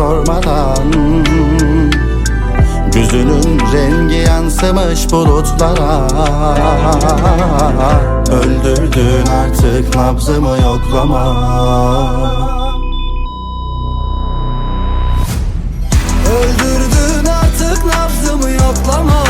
sormadan. Gözünün rengi yansımış bulutlara. Öldürdün artık nabzımı yoklama. Öldürdün artık nabzımı yoklama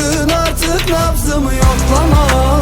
Bıraktın artık nabzımı yoklama.